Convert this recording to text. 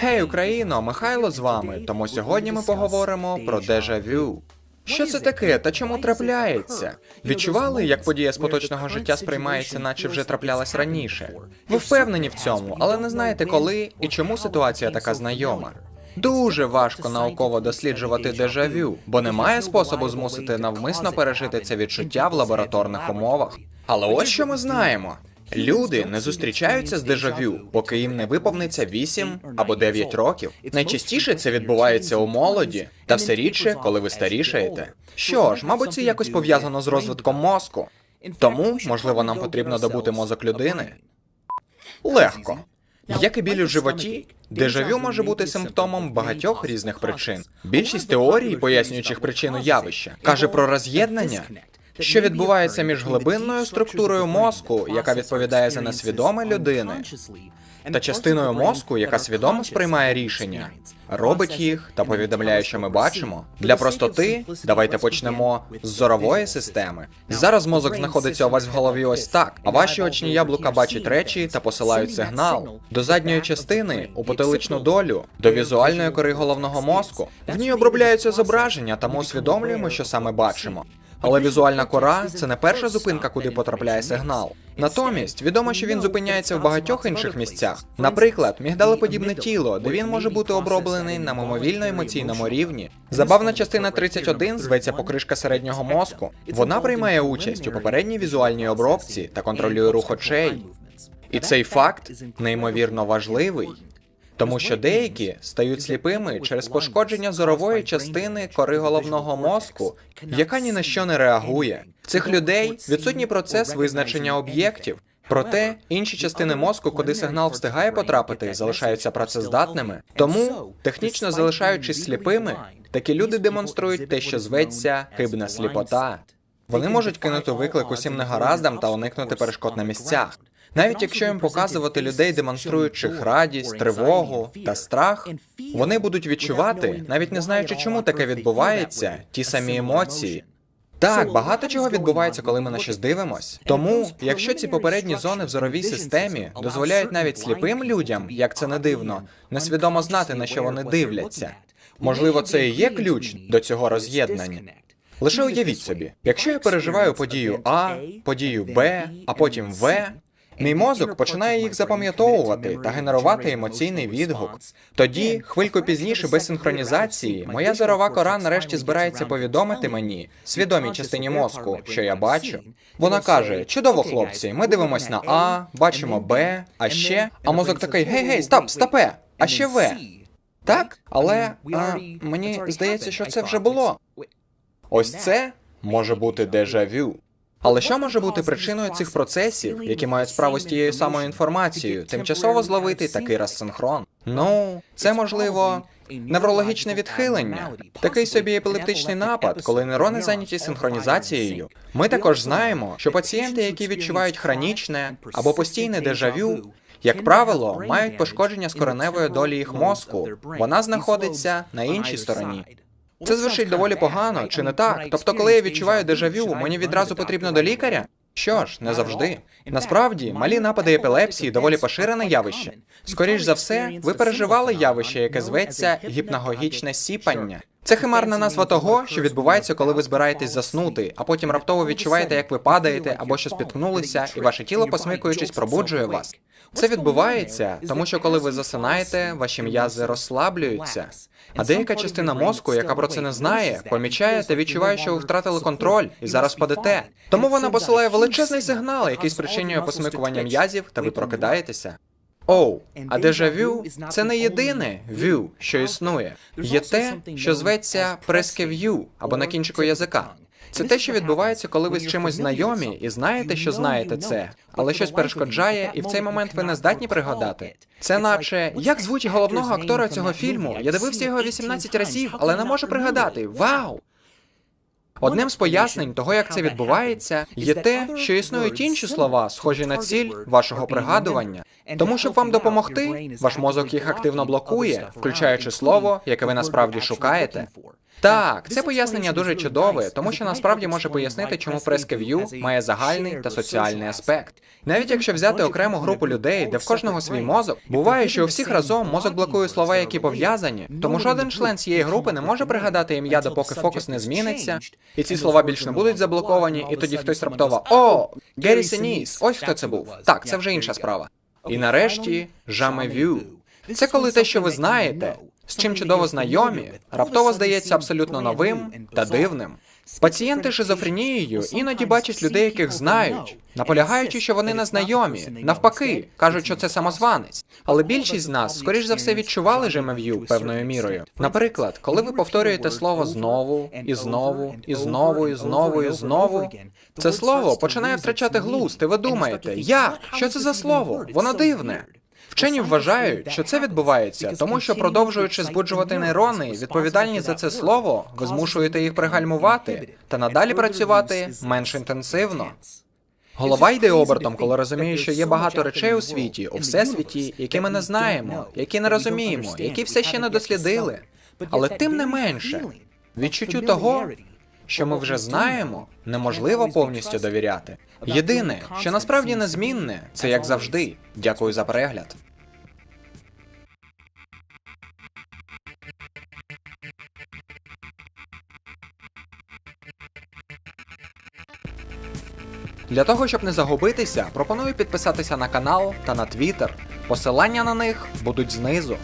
Гей, Україно, Михайло з вами. Тому сьогодні ми поговоримо про дежавю. Що це таке та чому трапляється? Відчували, як подія з поточного життя сприймається, наче вже траплялась раніше? Ви впевнені в цьому, але не знаєте коли і чому ситуація така знайома. Дуже важко науково досліджувати дежавю, бо немає способу змусити навмисно пережити це відчуття в лабораторних умовах. Але ось що ми знаємо. Люди не зустрічаються з дежавю, поки їм не виповниться 8 або 9 років. Найчастіше це відбувається у молоді, та все рідше, коли ви старішаєте. Що ж, мабуть, це якось пов'язано з розвитком мозку. Тому, можливо, нам потрібно добути мозок людини. Легко. Як і біль у животі, дежавю може бути симптомом багатьох різних причин. Більшість теорій, пояснюючих причину явища, каже про роз'єднання, що відбувається між глибинною структурою мозку, яка відповідає за несвідоме людини, та частиною мозку, яка свідомо сприймає рішення, робить їх та повідомляє, що ми бачимо. Для простоти давайте почнемо з зорової системи. Зараз мозок знаходиться у вас в голові ось так, а ваші очні яблука бачать речі та посилають сигнал до задньої частини у потиличну долю, до візуальної кори головного мозку. В ній обробляються зображення, та ми усвідомлюємо, що саме бачимо. Але візуальна кора це не перша зупинка, куди потрапляє сигнал. Натомість відомо, що він зупиняється в багатьох інших місцях. Наприклад, мігдалеподібне тіло, де він може бути оброблений на мимовільно емоційному рівні. Забавна частина 31 зветься покришка середнього мозку. Вона приймає участь у попередній візуальній обробці та контролює рух очей. І цей факт неймовірно важливий. Тому що деякі стають сліпими через пошкодження зорової частини кори головного мозку, яка ні на що не реагує. В цих людей відсутній процес визначення об'єктів. Проте інші частини мозку, куди сигнал встигає потрапити, залишаються працездатними. Тому, технічно залишаючись сліпими, такі люди демонструють те, що зветься хибна сліпота. Вони можуть кинути виклик усім негараздам та уникнути перешкод на місцях. Навіть якщо їм показувати людей, демонструючих радість, тривогу та страх, вони будуть відчувати, навіть не знаючи, чому таке відбувається, ті самі емоції. Так, багато чого відбувається, коли ми на щось дивимось. Тому, якщо ці попередні зони в зоровій системі дозволяють навіть сліпим людям, як це не дивно, несвідомо знати, на що вони дивляться. Можливо, це і є ключ до цього роз'єднання. Лише уявіть собі, якщо я переживаю подію А, подію Б, а потім В, Мій мозок починає їх запам'ятовувати та генерувати емоційний відгук. Тоді, хвильку пізніше, без синхронізації, моя зорова кора нарешті збирається повідомити мені, свідомій частині мозку, що я бачу. Вона каже: чудово, хлопці, ми дивимось на А, бачимо Б, а ще. А мозок такий: гей, гей, стоп, стопе, а ще В. Так, але а, мені здається, що це вже було. Ось це може бути дежавю. Але що може бути причиною цих процесів, які мають справу з тією самою інформацією, тимчасово зловити такий розсинхрон? Ну, це можливо неврологічне відхилення, такий собі епілептичний напад, коли нейрони зайняті синхронізацією. Ми також знаємо, що пацієнти, які відчувають хронічне або постійне дежавю, як правило, мають пошкодження скореневої долі їх мозку. Вона знаходиться на іншій стороні. Це звучить доволі погано, чи не так? Тобто, коли я відчуваю дежавю, мені відразу потрібно до лікаря? Що ж, не завжди. Насправді, малі напади епілепсії доволі поширене явище. Скоріш за все, ви переживали явище, яке зветься гіпнагогічне сіпання. Це химерна назва того, що відбувається, коли ви збираєтесь заснути, а потім раптово відчуваєте, як ви падаєте або що спіткнулися, і ваше тіло, посмикуючись, пробуджує вас. Це відбувається, тому що коли ви засинаєте, ваші м'язи розслаблюються. А деяка частина мозку, яка про це не знає, помічає та відчуває, що ви втратили контроль і зараз падете. Тому вона посилає величезний сигнал, який спричинює посмикування м'язів, та ви прокидаєтеся. Оу, а дежавю це не єдине вю, що існує. Є те, що зветься прескев'ю або на кінчику язика. Це те, що відбувається, коли ви з чимось знайомі і знаєте, що знаєте це, але щось перешкоджає, і в цей момент ви не здатні пригадати. Це наче як звуть головного актора цього фільму? Я дивився його 18 разів, але не можу пригадати. Вау! Одним з пояснень того, як це відбувається, є те, що існують інші слова, схожі на ціль вашого пригадування. Тому, щоб вам допомогти, ваш мозок їх активно блокує, включаючи слово, яке ви насправді шукаєте. Так, це пояснення дуже чудове, тому що насправді може пояснити, чому прес-кев'ю має загальний та соціальний аспект. Навіть якщо взяти окрему групу людей, де в кожного свій мозок, буває, що у всіх разом мозок блокує слова, які пов'язані, тому жоден член цієї групи не може пригадати ім'я, допоки фокус не зміниться, і ці слова більш не будуть заблоковані, і тоді хтось раптово О, Геррі Сеніс, ось хто це був. Так, це вже інша справа. І нарешті Жамевю. Це коли те, що ви знаєте, з чим чудово знайомі, раптово здається абсолютно новим та дивним. Пацієнти з шизофренією іноді бачать людей, яких знають, наполягаючи, що вони не знайомі. Навпаки, кажуть, що це самозванець. Але більшість з нас, скоріш за все, відчували жемев'ю певною мірою. Наприклад, коли ви повторюєте слово знову і знову, і знову, і знову, і знову, це слово починає втрачати глузд, і ви думаєте, як? Що це за слово? Воно дивне. Вчені вважають, що це відбувається, тому що продовжуючи збуджувати нейрони, відповідальні за це слово, ви змушуєте їх пригальмувати та надалі працювати менш інтенсивно. Голова йде обертом, коли розуміє, що є багато речей у світі, у всесвіті, які ми не знаємо, які не розуміємо, які все ще не дослідили. Але тим не менше, відчуттю того, що ми вже знаємо, неможливо повністю довіряти. Єдине, що насправді незмінне, це як завжди. Дякую за перегляд. Для того, щоб не загубитися, пропоную підписатися на канал та на твіттер. Посилання на них будуть знизу.